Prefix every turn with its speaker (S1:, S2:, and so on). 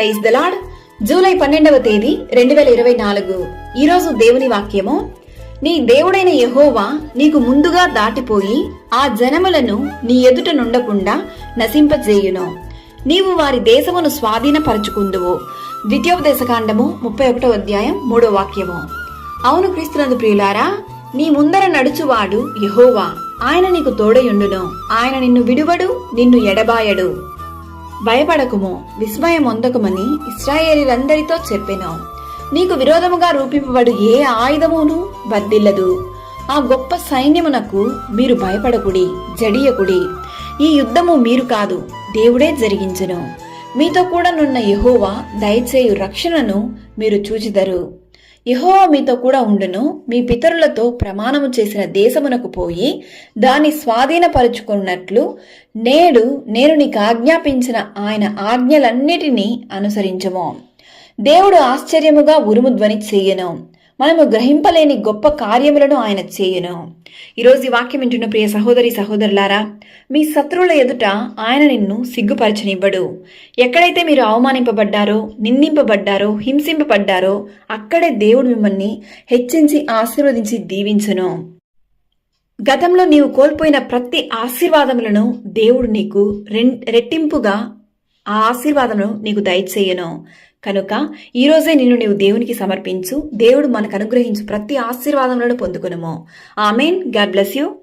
S1: Praise the Lord July పన్నెండవ తేదీ రెండు వేల ఇరవై నాలుగు. ఈరోజు దేవుని వాక్యము. నీ దేవుడైన యహోవా నీకు ముందుగా దాటిపోయి ఆ జనములను నీ ఎదుట నుండకుండా నశింపజేయును. నీవు వారి దేశమును స్వాధీనపరచుకుందువు. ద్వితీయోపదేశకాండము ముప్పై ఒకటో అధ్యాయం మూడో వాక్యము. అవును క్రీస్తునందు ప్రియులారా నీ ముందర నడుచువాడు యహోవా. ఆయన నీకు తోడయుండును ఆయన నిన్ను విడువడు నిన్ను ఎడబాయడు. భయపడకుము విస్మయం పొందకమని ఇస్రాయేలీలందరితో చెప్పెను. నీకు విరోధముగా రూపింపబడు ఏ ఆయుధమును బద్దిల్లదు ఆ గొప్ప సైన్యమునకు మీరు భయపడకుడి జడియకుడి. ఈ యుద్ధము మీరు కాదు దేవుడే జరిగించును. మీతో కూడా నున్న యహోవా దయచేయు రక్షణను మీరు చూచిదరు. యహోవా మీతో కూడా ఉండును. మీ పితరులతో ప్రమాణము చేసిన దేశమునకు పోయి దాన్ని స్వాధీనపరుచుకున్నట్లు నేడు నేను నీకు ఆజ్ఞాపించిన ఆయన ఆజ్ఞలన్నిటినీ అనుసరించము. దేవుడు ఆశ్చర్యముగా ఉరుము ధ్వని చేయను. మనము గ్రహింపలేని గొప్ప కార్యములను ఆయన చేయును. ఈరోజు ఈ వాక్యం వింటున్న ప్రియ సహోదరి సహోదరులారా మీ శత్రువుల ఎదుట ఆయన నిన్ను సిగ్గుపరచనివ్వడు. ఎక్కడైతే మీరు అవమానింపబడ్డారో నిందింపబడ్డారో హింసింపబడ్డారో అక్కడే దేవుడు మిమ్మల్ని హెచ్చించి ఆశీర్వదించి దీవించును. గతంలో నీవు కోల్పోయిన ప్రతి ఆశీర్వాదములను దేవుడు నీకు రెట్టింపుగా ఆ ఆశీర్వాదమును నీకు దయచేయను. కనుక ఈరోజే నిన్ను నీవు దేవునికి సమర్పించు. దేవుడు మనకు అనుగ్రహించు ప్రతి ఆశీర్వాదములను పొందుకునుము. ఆమెన్. God bless you.